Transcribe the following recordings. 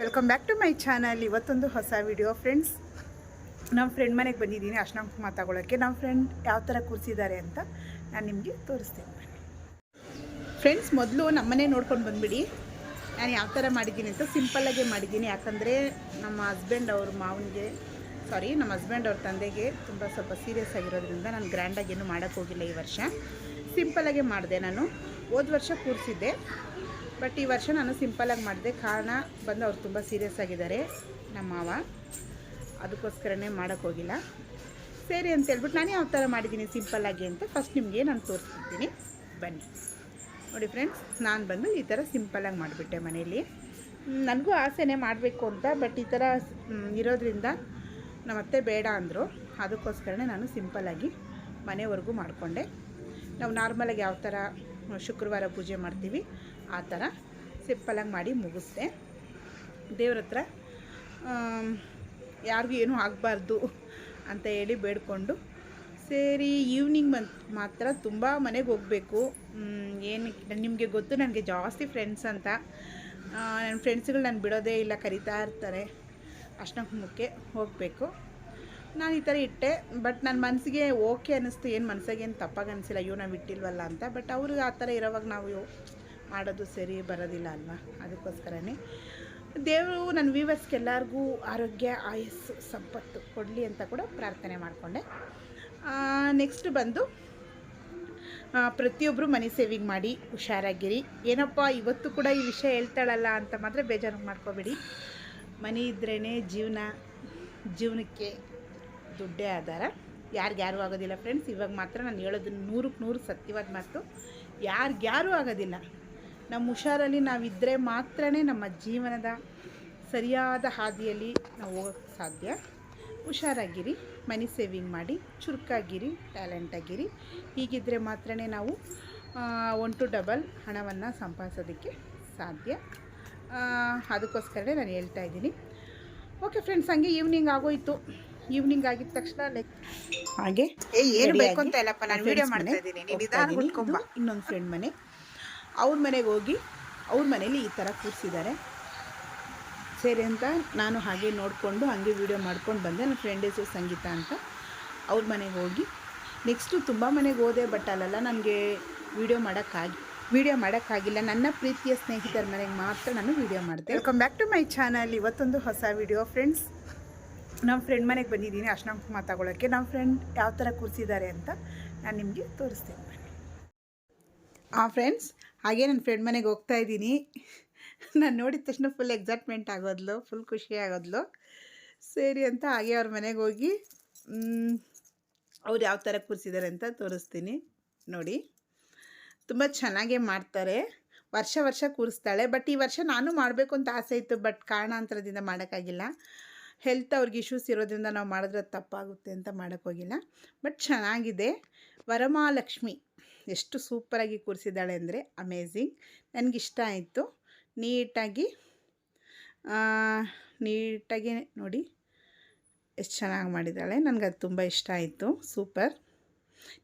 Welcome back to my channel ಇವತ್ತೊಂದು ಹೊಸ video friends ನಮ್ಮ ಫ್ರೆಂಡ್ ಮನೆಗೆ ಬಂದಿದ್ದೀನಿ ಅರ್ಶನ ಕುಂಕುಮ ತಗೊಳ್ಳೋಕ್ಕೆ ನಮ್ಮ ಫ್ರೆಂಡ್ ಯಾವ ಥರ ಕೂರಿಸಿದ್ದಾರೆ ಅಂತ ನಾನು ನಿಮಗೆ ತೋರಿಸ್ತೇನೆ. ಫ್ರೆಂಡ್ಸ್ ಮೊದಲು ನಮ್ಮನೆ ನೋಡ್ಕೊಂಡು ಬಂದುಬಿಡಿ. ನಾನು ಯಾವ ಥರ ಮಾಡಿದ್ದೀನಿ ಅಂತ ಸಿಂಪಲ್ಲಾಗೆ ಮಾಡಿದ್ದೀನಿ. ಯಾಕಂದರೆ ನಮ್ಮ ಹಸ್ಬೆಂಡ್ ಅವ್ರ ಮಾವನಿಗೆ ಸಾರಿ ನಮ್ಮ ಹಸ್ಬೆಂಡ್ ಅವ್ರ ತಂದೆಗೆ ತುಂಬ ಸ್ವಲ್ಪ ಸೀರಿಯಸ್ ಆಗಿರೋದ್ರಿಂದ ನಾನು ಗ್ರ್ಯಾಂಡಾಗಿ ಏನು ಮಾಡೋಕ್ಕೋಗಿಲ್ಲ ಈ ವರ್ಷ. ಸಿಂಪಲ್ಲಾಗೆ ಮಾಡಿದೆ ನಾನು. ಹೋದ ವರ್ಷ ಕೂರಿಸಿದ್ದೆ. ಬಟ್ ಈ ವರ್ಷ ನಾನು ಸಿಂಪಲಾಗಿ ಮಾಡಿದೆ. ಕಾರಣ ಬಂದು ಅವ್ರು ತುಂಬ ಸೀರಿಯಸ್ ಆಗಿದ್ದಾರೆ. ನಮ್ಮ ಮಾವ. ಅದಕ್ಕೋಸ್ಕರನೇ ಮಾಡೋಕ್ಕೆ ಹೋಗಿಲ್ಲ. ಸರಿ ಅಂತ ಹೇಳ್ಬಿಟ್ಟು ನಾನು ಯಾವ ಥರ ಮಾಡಿದ್ದೀನಿ ಸಿಂಪಲ್ಲಾಗಿ ಅಂತ. ಫಸ್ಟ್ ನಿಮಗೆ ನಾನು ತೋರಿಸ್ತೀನಿ ಬನ್ನಿ. ನೋಡಿ ಫ್ರೆಂಡ್ಸ್ ನಾನು ಬಂದು ಈ ಥರ ಸಿಂಪಲ್ಲಾಗಿ ಮಾಡಿಬಿಟ್ಟೆ ಮನೇಲಿ ನನಗೂ ಆಸೆನೇ ಮಾಡಬೇಕು ಅಂತ, ಬಟ್ ಈ ಥರ ಇರೋದ್ರಿಂದ ನಮ್ಮತ್ತೆ ಬೇಡ ಅಂದರು. ಅದಕ್ಕೋಸ್ಕರನೇ ನಾನು ಸಿಂಪಲ್ಲಾಗಿ ಮನೆವರೆಗೂ ಮಾಡಿಕೊಂಡೆ. ನಾವು ನಾರ್ಮಲಾಗಿ ಯಾವ ಥರ ಶುಕ್ರವಾರ ಪೂಜೆ ಮಾಡ್ತೀವಿ ಆ ಥರ ಸಿಂಪಲಾಗಿ ಮಾಡಿ ಮುಗಿಸ್ದೆ. ದೇವ್ರ ಹತ್ರ ಯಾರಿಗೂ ಏನೂ ಆಗಬಾರ್ದು ಅಂತ ಹೇಳಿ ಬೇಡ್ಕೊಂಡು ಸರಿ ಈವ್ನಿಂಗ್ ಮಂತ್ ಮಾತ್ರ ತುಂಬ ಮನೆಗೆ ಹೋಗಬೇಕು. ಏನು ನಿಮಗೆ ಗೊತ್ತು ನನಗೆ ಜಾಸ್ತಿ ಫ್ರೆಂಡ್ಸ್ ಅಂತ. ನನ್ನ ಫ್ರೆಂಡ್ಸ್ಗಳು ನಾನು ಬಿಡೋದೇ ಇಲ್ಲ ಕರಿತಾ ಇರ್ತಾರೆ. ಅಷ್ಟಕ್ಕೆ ಹೋಗಬೇಕು. ನಾನು ಈ ಥರ ಇಟ್ಟೆ ಬಟ್ ನನ್ನ ಮನಸ್ಸಿಗೆ ಓಕೆ ಅನ್ನಿಸ್ತು. ಏನು ಮನಸ್ಸಿಗೆ ಏನು ತಪ್ಪಾಗಿ ಅಯ್ಯೋ, ನಾವು ಇಟ್ಟಿಲ್ವಲ್ಲ ಅಂತ. ಬಟ್ ಅವ್ರಿಗೆ ಆ ಥರ ಇರೋವಾಗ ನಾವು ಮಾಡೋದು ಸರಿ ಬರೋದಿಲ್ಲ ಅಲ್ವಾ? ಅದಕ್ಕೋಸ್ಕರನೇ. ದೇವರು ನನ್ನ ವ್ಯೂವರ್ಸ್ಗೆ ಎಲ್ಲರಿಗೂ ಆರೋಗ್ಯ, ಆಯಸ್ಸು, ಸಂಪತ್ತು ಕೊಡಲಿ ಅಂತ ಕೂಡ ಪ್ರಾರ್ಥನೆ ಮಾಡಿಕೊಂಡೆ. ನೆಕ್ಸ್ಟ್ ಬಂದು ಪ್ರತಿಯೊಬ್ಬರು ಮನಿ ಸೇವಿಂಗ್ ಮಾಡಿ, ಹುಷಾರಾಗಿರಿ. ಏನಪ್ಪ, ಇವತ್ತು ಕೂಡ ಈ ವಿಷಯ ಹೇಳ್ತಾಳಲ್ಲ ಅಂತ ಮಾತ್ರ ಬೇಜಾರು ಮಾಡ್ಕೋಬೇಡಿ. ಮನೆ ಇದ್ರೇ ಜೀವನ, ಜೀವನಕ್ಕೆ ದುಡ್ಡೇ ಆಧಾರ. ಯಾರಿಗ್ಯಾರು ಆಗೋದಿಲ್ಲ ಫ್ರೆಂಡ್ಸ್ ಇವಾಗ ಮಾತ್ರ ನಾನು ಹೇಳೋದು ನೂರಕ್ಕೆ ನೂರು ಸತ್ಯವಾದ ಮಾತು. ಯಾರಿಗ್ಯಾರೂ ಆಗೋದಿಲ್ಲ. ನಮ್ಮ ಹುಷಾರಲ್ಲಿ ನಾವಿದ್ದರೆ ಮಾತ್ರ ನಮ್ಮ ಜೀವನದ ಸರಿಯಾದ ಹಾದಿಯಲ್ಲಿ ನಾವು ಹೋಗೋಕ್ಕೆ ಸಾಧ್ಯ. ಹುಷಾರಾಗಿರಿ ಮನಿ ಸೇವಿಂಗ್ ಮಾಡಿ ಚುರುಕಾಗಿರಿ ಟ್ಯಾಲೆಂಟಾಗಿರಿ ಹೀಗಿದ್ದರೆ ಮಾತ್ರ ನಾವು ಒನ್ ಟು ಡಬಲ್ ಹಣವನ್ನು ಸಂಪಾದಿಸೋದಕ್ಕೆ ಸಾಧ್ಯ. ಅದಕ್ಕೋಸ್ಕರನೇ ನಾನು ಹೇಳ್ತಾ ಇದ್ದೀನಿ. ಓಕೆ ಫ್ರೆಂಡ್ಸ್ ಹಂಗೆ ಈವ್ನಿಂಗ್ ಆಗೋಯ್ತು. ಈವ್ನಿಂಗ್ ಆಗಿದ ತಕ್ಷಣ ಲೈಕ್ ಹಾಗೆ ಏನು ಬೇಕು ಅಂತ ಇಲ್ಲಪ್ಪ ನಾನು ವಿಡಿಯೋ ಮಾಡ್ತಾ ಇದ್ದೀನಿ. ಇನ್ನೊಂದು ಫ್ರೆಂಡ್ ಮನೆ. ಅವ್ರ ಮನೆಗೆ ಹೋಗಿ ಅವ್ರ ಮನೇಲಿ ಈ ಥರ ಕೂರಿಸಿದ್ದಾರೆ. ಸರಿ ಅಂತ ನಾನು ಹಾಗೆ ನೋಡಿಕೊಂಡು ಹಾಗೆ ವೀಡಿಯೋ ಮಾಡ್ಕೊಂಡು ಬಂದೆ. ನನ್ನ ಫ್ರೆಂಡ್ ಹೆಸರು ಸಂಗೀತ ಅಂತ. ಅವ್ರ ಮನೆಗೆ ಹೋಗಿ. ನೆಕ್ಸ್ಟು ತುಂಬ ಮನೆಗೆ ಹೋದೆ ಬಟ್ ಅಲ್ಲೆಲ್ಲ ನನಗೆ ವೀಡಿಯೋ ಮಾಡೋಕ್ಕಾಗಿ ವೀಡಿಯೋ ಮಾಡೋಕ್ಕಾಗಿಲ್ಲ. ನನ್ನ ಪ್ರೀತಿಯ ಸ್ನೇಹಿತರ ಮನೆಗೆ ಮಾತ್ರ ನಾನು ವೀಡಿಯೋ ಮಾಡ್ತೇನೆ welcome back to my channel ಇವತ್ತೊಂದು ಹೊಸ ವಿಡಿಯೋ ಫ್ರೆಂಡ್ಸ್ ನಮ್ಮ ಫ್ರೆಂಡ್ ಮನೆಗೆ ಬಂದಿದ್ದೀನಿ. ಕುಂಕುಮ ತಗೊಳ್ಳೋಕ್ಕೆ ನಮ್ಮ ಫ್ರೆಂಡ್ ಯಾವ ಥರ ಕೂರಿಸಿದ್ದಾರೆ ಅಂತ ನಾನು ನಿಮಗೆ ತೋರಿಸ್ತೇನೆ. ಹಾಂ ಫ್ರೆಂಡ್ಸ್ ಹಾಗೆ ನನ್ನ ಫ್ರೆಂಡ್ ಮನೆಗೆ ಹೋಗ್ತಾ ಇದ್ದೀನಿ. ನಾನು ನೋಡಿದ ತಕ್ಷಣ ಫುಲ್ ಎಕ್ಸೈಟ್ಮೆಂಟ್ ಆಗೋದ್ಲು ಫುಲ್ ಖುಷಿ ಆಗೋದ್ಲು. ಸರಿ ಅಂತ ಹಾಗೆ ಅವ್ರ ಮನೆಗೆ ಹೋಗಿ ಅವ್ರು ಯಾವ ಥರ ಕೂರಿಸಿದ್ದಾರೆ ಅಂತ ತೋರಿಸ್ತೀನಿ. ನೋಡಿ. ತುಂಬ ಚೆನ್ನಾಗೇ ಮಾಡ್ತಾರೆ. ವರ್ಷ ವರ್ಷ ಕೂರಿಸ್ತಾಳೆ. ಬಟ್ ಈ ವರ್ಷ ನಾನು ಮಾಡಬೇಕು ಅಂತ ಆಸೆ ಇತ್ತು, ಬಟ್ ಕಾರಣಾಂತರದಿಂದ ಮಾಡೋಕ್ಕಾಗಿಲ್ಲ. ಹೆಲ್ತ್ ಅವ್ರಿಗೆ ಇಶ್ಯೂಸ್ ಇರೋದ್ರಿಂದ ನಾವು ಮಾಡಿದ್ರೆ ತಪ್ಪಾಗುತ್ತೆ ಅಂತ ಮಾಡೋಕ್ಕೋಗಿಲ್ಲ ಬಟ್ ಚೆನ್ನಾಗಿದೆ. ವರಮಹಾಲಕ್ಷ್ಮಿ ಎಷ್ಟು ಸೂಪರಾಗಿ ಕೂರಿಸಿದ್ದಾಳೆ ಅಂದರೆ ಅಮೇಝಿಂಗ್ ನನಗಿಷ್ಟ ಆಯಿತು. ನೀಟಾಗಿ ನೀಟಾಗಿ ನೋಡಿ ಎಷ್ಟು ಚೆನ್ನಾಗಿ ಮಾಡಿದ್ದಾಳೆ. ನನಗೆ ಅದು ತುಂಬ ಇಷ್ಟ ಆಯಿತು. ಸೂಪರ್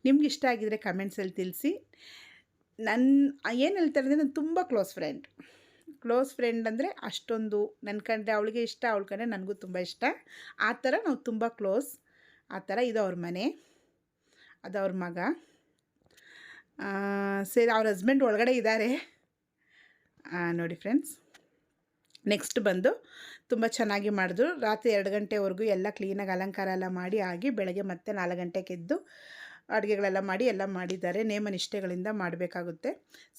ನಿಮ್ಗೆ ಇಷ್ಟ ಆಗಿದರೆ ಕಮೆಂಟ್ಸಲ್ಲಿ ತಿಳಿಸಿ. ನನ್ನ ಏನು ಹೇಳ್ತಾರೆ ಅಂದರೆ ನಾನು ತುಂಬ ಕ್ಲೋಸ್ ಫ್ರೆಂಡ್ ಕ್ಲೋಸ್ ಫ್ರೆಂಡ್ ಅಂದರೆ ಅಷ್ಟೊಂದು. ನನ್ನ ಕಂಡ್ರೆ ಅವಳಿಗೆ ಇಷ್ಟ, ಅವಳ ಕಂಡ್ರೆ ನನಗೂ ತುಂಬ ಇಷ್ಟ. ಆ ಥರ ನಾವು ತುಂಬ ಕ್ಲೋಸ್ ಆ ಥರ ಇದು ಅವ್ರ ಮನೆ. ಅದು ಅವ್ರ ಮಗ. ಸರಿ, ಅವ್ರ ಹಸ್ಬೆಂಡ್ ಒಳಗಡೆ ಇದ್ದಾರೆ ನೋಡಿ ಫ್ರೆಂಡ್ಸ್ ನೆಕ್ಸ್ಟ್ ಬಂದು ತುಂಬ ಚೆನ್ನಾಗಿ ಮಾಡಿದ್ರು. ರಾತ್ರಿ ಎರಡು ಗಂಟೆವರೆಗೂ ಎಲ್ಲ ಕ್ಲೀನಾಗಿ ಅಲಂಕಾರ ಎಲ್ಲ ಮಾಡಿ ಆಗಿ ಬೆಳಗ್ಗೆ ಮತ್ತೆ ನಾಲ್ಕು ಗಂಟೆಗೆ ಎದ್ದು ಅಡುಗೆಗಳೆಲ್ಲ ಮಾಡಿ ಎಲ್ಲ ಮಾಡಿದ್ದಾರೆ. ನೇಮ ನಿಷ್ಠೆಗಳಿಂದ ಮಾಡಬೇಕಾಗುತ್ತೆ.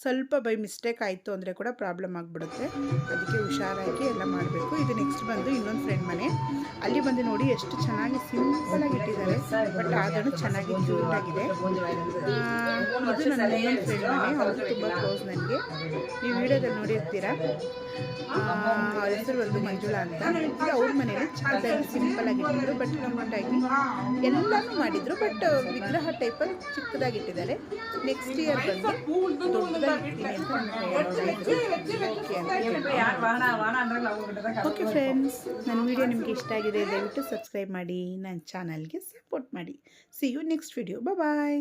ಸ್ವಲ್ಪ ಬೈ ಮಿಸ್ಟೇಕ್ ಆಯಿತು ಅಂದರೆ ಕೂಡ ಪ್ರಾಬ್ಲಮ್ ಆಗಿಬಿಡುತ್ತೆ. ಅದಕ್ಕೆ ಹುಷಾರಾಗಿ ಎಲ್ಲ ಮಾಡಬೇಕು. ಇದು ನೆಕ್ಸ್ಟ್ ಬಂದು ಇನ್ನೊಂದು ಫ್ರೆಂಡ್ ಮನೆ. ಅಲ್ಲಿ ಬಂದು ನೋಡಿ ಎಷ್ಟು ಚೆನ್ನಾಗಿ ಸಿಂಪಲಾಗಿ ಇಟ್ಟಿದ್ದಾರೆ. ಬಟ್ ಆದರೂ ಚೆನ್ನಾಗಿ ಕ್ಯೂಟಾಗಿದೆ ಇದು ನನ್ನ ಇನ್ನೊಂದು ಫ್ರೆಂಡ್ ಮನೆ. ಅವರು ತುಂಬ ಕ್ಲೋಸ್ ನನಗೆ. ನೀವು ವಿಡಿಯೋದಲ್ಲಿ ನೋಡಿರ್ತೀರಾ? ಅವ್ರ ಹೆಸರು ಬಂದು ಮಂಜುಳಾ ಅಂತ. ಅವ್ರ ಮನೇಲಿ ಚಿಕ್ಕದಾಗಿ ಸಿಂಪಲ್ ಇಟ್ಟಿದ್ರು. ಬಟ್ ಆಗಿ ಎಲ್ಲನೂ ಮಾಡಿದ್ರು. ಬಟ್ ವಿಗ್ರಹ ಟೈಪಲ್ಲಿ ಚಿಕ್ಕದಾಗಿ ಇಟ್ಟಿದ್ದಾರೆ. ನೆಕ್ಸ್ಟ್ ಇಯರ್ ಬಂದು ದೊಡ್ಡದಾಗಿ ಓಕೆ ಫ್ರೆಂಡ್ಸ್ ನನ್ನ ವಿಡಿಯೋ ನಿಮಗೆ ಇಷ್ಟ ಆಗಿದೆ ದಯವಿಟ್ಟು ಸಬ್ಸ್ಕ್ರೈಬ್ ಮಾಡಿ ನನ್ನ ಚಾನಲ್ಗೆ ಸಪೋರ್ಟ್ ಮಾಡಿ. See you next video bye